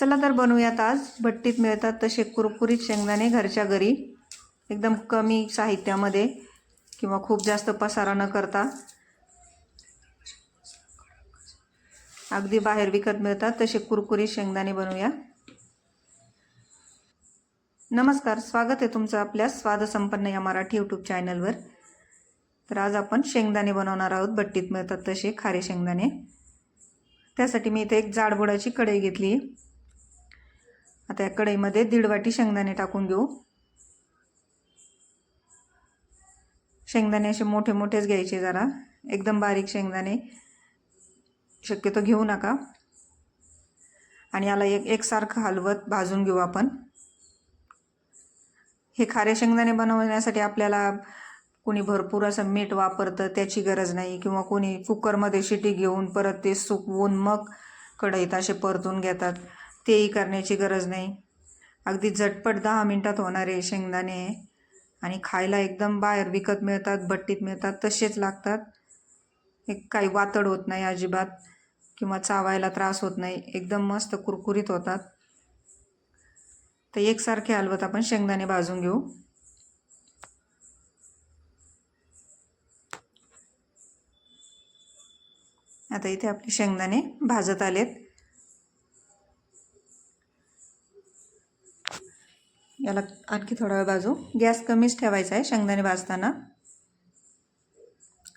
चला तर बनवूयात आज. भट्टीत मिळतात तसे कुरकुरीत शेंगदाणे घरच्या घरी. एकदम कमी साहित्यामध्ये किंवा खूप जास्त पसारा न करता. अगदी बाहेर विकत मिळतात तसे कुरकुरीत शेंगदाणे बनवूया. नमस्कार स्वागत आहे तुमचं आपल्या स्वादसंपन्न या मराठी यूट्यूब चॅनलवर तर आज आपण शेंगदाणे बनवणार आहोत. भट्टीत मिळतात तसे खारे शेंगदाणे. त्यासाठी मी इथे एक जाडबुडाची कढई घेतली आता या कढईमध्ये दीड वाटी शेंगदाणे टाकून घेऊ. शेंगदाणे असे मोठे मोठेच घ्यायचे जरा. एकदम बारीक शेंगदाणे. शक्यतो घेऊ नका. आणि याला एक एकसारखं हलवत भाजून घेऊ आपण. हे खारे शेंगदाणे बनवण्यासाठी आपल्याला कोणी भरपूर असं मीठ वापरतं त्याची गरज नाही. किंवा कोणी कुकरमध्ये शिटी घेऊन परत ते सुकवून मग कढईत असे परतून घेतात. तेही करण्याची गरज नाही. अगदी झटपट दहा मिनटात होणारे शेंगदाणे आणि खायला एकदम बाहेर विकत मिळतात भट्टीत मिळतात तसेच लागतात. एक काही वातड होत नाही अजिबात किंवा चावायला त्रास होत नाही एकदम मस्त कुरकुरीत होतात. तर एकसारखे हलवत आपण शेंगदाणे भाजून घेऊ. आता इथे आपले शेंगदाणे भाजत आलेत. याला आणखी थोडा वेळ भाजू. गॅस कमीच ठेवायचा आहे शेंगदाणे भाजताना.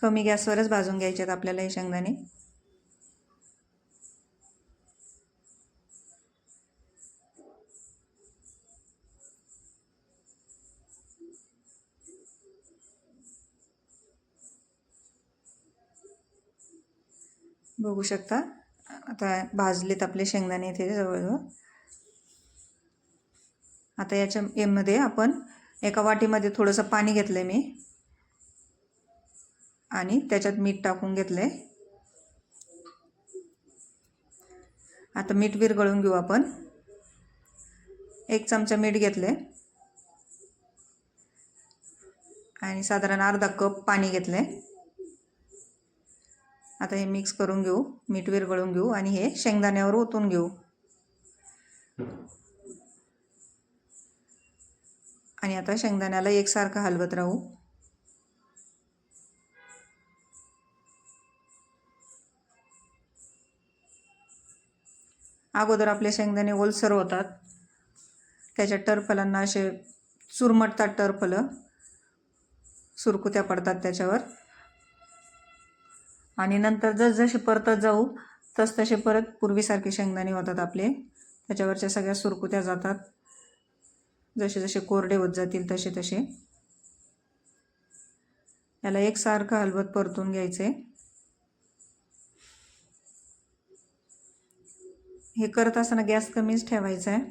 कमी गॅसवरच भाजून घ्यायचे आहेत आपल्याला हे शेंगदाणे. बघू शकता. आता भाजलेत आपले शेंगदाणे इथे जवळजवळ. आता याच्या यामध्ये आपण एका वाटीमध्ये थोडंसं पाणी घेतलं आहे मी. आणि त्याच्यात मीठ टाकून घेतलं आहे आता मीठ विरगळून घेऊ आपण. एक चमचा मीठ घेतलं आहे आणि साधारण अर्धा कप पाणी घेतलं आहे आता हे मिक्स करून घेऊ. मीठ विरगळून घेऊ आणि हे शेंगदाण्यावर ओतून घेऊ. आणि आता शेंगदाण्याला एकसारखं हलवत राहू. अगोदर आपले शेंगदाणे ओलसर होतात त्याच्या टरफलांना असे चुरमटतात टरफलं. सुरकुत्या पडतात त्याच्यावर. आणि नंतर जसजसे परतत जाऊ तस तसे परत पूर्वीसारखे शेंगदाणे होतात आपले. त्याच्यावरच्या सगळ्या सुरकुत्या जातात. जसे जसे कोरडे होत जातील तसे तसे. याला एकसारखं हलवत परतून घ्यायचे. हे करत असताना गॅस कमीच ठेवायचा आहे.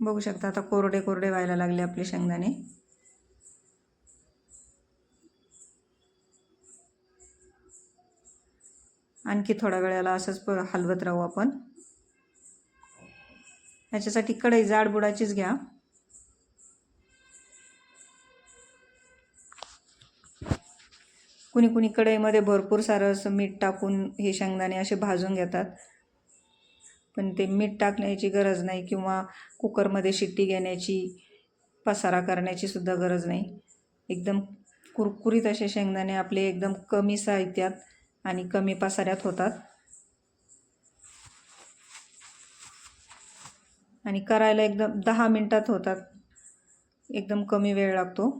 बघू शकता आता कोरडे कोरडे व्हायला लागले आपले शेंगदाणे. आणखी थोड्या वेळाला असंच प हलवत राहू आपण. याच्यासाठी कढई जाड बुडाचीच घ्या. कुणी कुणी कढईमध्ये भरपूर सारं असं मीठ टाकून हे शेंगदाणे असे भाजून घेतात. पण ते मीठ टाकण्याची गरज नाही किंवा कुकरमध्ये शिट्टी घेण्याची पसारा करण्याची सुद्धा गरज नाही. एकदम कुरकुरीत असे शेंगदाणे आपले एकदम कमी साहित्यात आणि कमी पसाऱ्यात होतात. आणि करायला एकदम दहा मिनटात होतात. एकदम कमी वेळ लागतो.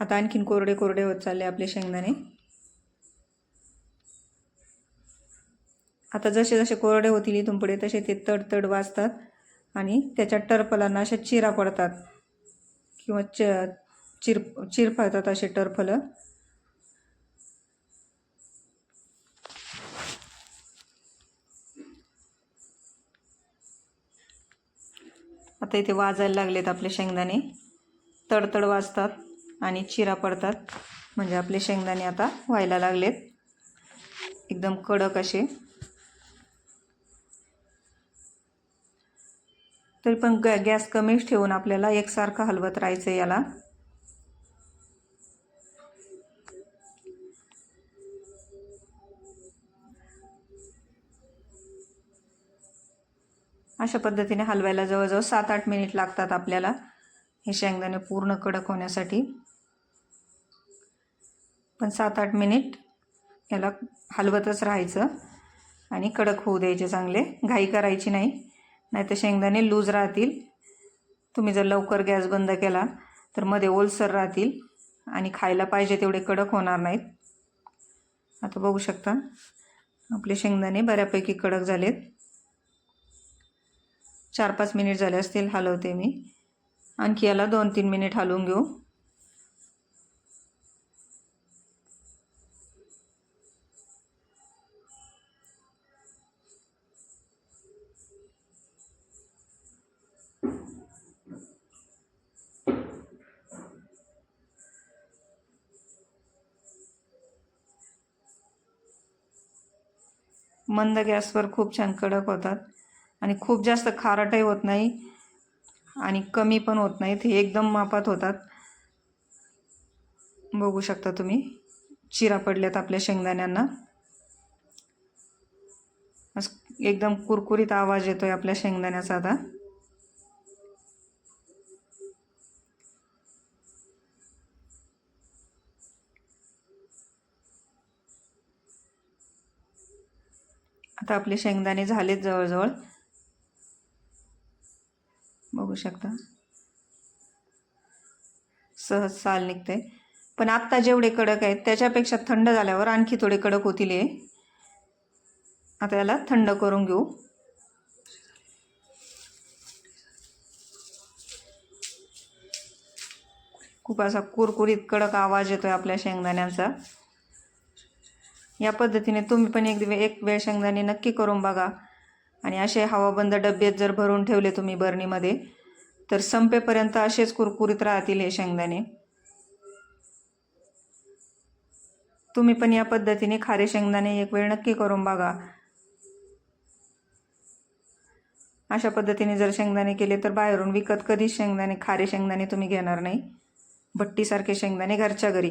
आता आणखीन कोरडे कोरडे होत चालले आपले शेंगदाणे. आता जसे जसे कोरडे होतील इथून पुढे तसे ते तडतड वाजतात आणि त्याच्या टरफलांना अशा चिरा पडतात. किंवा च चिर चिरफळतात असे टरफलं. आता इथे वाजायला लागलेत आपले शेंगदाणे. तडतड वाजतात आणि चिरा पडतात. म्हणजे आपले शेंगदाणे आता व्हायला लागलेत. एकदम कडक असे. तरी पण गॅ गॅस कमीच ठेवून आपल्याला एकसारखं हलवत राहायचं याला. अशा पद्धतीने हलवायला जवळजवळ सात आठ मिनिट लागतात आपल्याला. हे शेंगदाणे पूर्ण कडक होण्यासाठी. पण सात आठ मिनिट याला हलवतच राहायचं आणि कडक होऊ द्यायचे चांगले. घाई करायची नाही. नाहीतर शेंगदाणे लूज राहतील. तुम्ही जर लवकर गॅस बंद केला तर मध्ये ओलसर राहतील आणि खायला पाहिजे तेवढे कडक होणार नाहीत. आता बघू शकता. आपले शेंगदाणे बऱ्यापैकी कडक झालेत. चार पाच मिनिट झाले असतील हलवते मी. आणखी याला दोन तीन मिनिट हलवून घेऊ. मंद गॅसवर खूप छान कडक होतात. आणि खूप जास्त खारटही होत नाही आणि कमी पण होत नाहीत हे एकदम मापात होतात. बघू शकता तुम्ही. चिरा पडल्यात आपल्या शेंगदाण्यांना. असं एकदम कुरकुरीत आवाज येतोय आपल्या शेंगदाण्याचा आता. आता आपले शेंगदाणे झालेत जवळजवळ. शकता. सहज साल निघते पण आत्ता जेवढे कडक आहेत त्याच्यापेक्षा थंड झाल्यावर आणखी थोडे कडक होतील हे. आता याला थंड करून घेऊ. खूप असा कुरकुरीत कडक आवाज येतोय आपल्या शेंगदाण्यांचा. या पद्धतीने तुम्ही पण एक एक वेळ शेंगदाणे नक्की करून बघा. आणि असे हवाबंद डब्यात जर भरून ठेवले तुम्ही बरणीमध्ये तर संपेपर्यंत असेच कुरकुरीत राहतील हे शेंगदाणे. तुम्ही पण या पद्धतीने खारे शेंगदाणे एक वेळ नक्की करून बघा. अशा पद्धतीने जर शेंगदाणे केले तर बाहेरून विकत कधीच शेंगदाणे खारे शेंगदाणे तुम्ही घेणार नाही. भट्टीसारखे शेंगदाणे घरच्या घरी.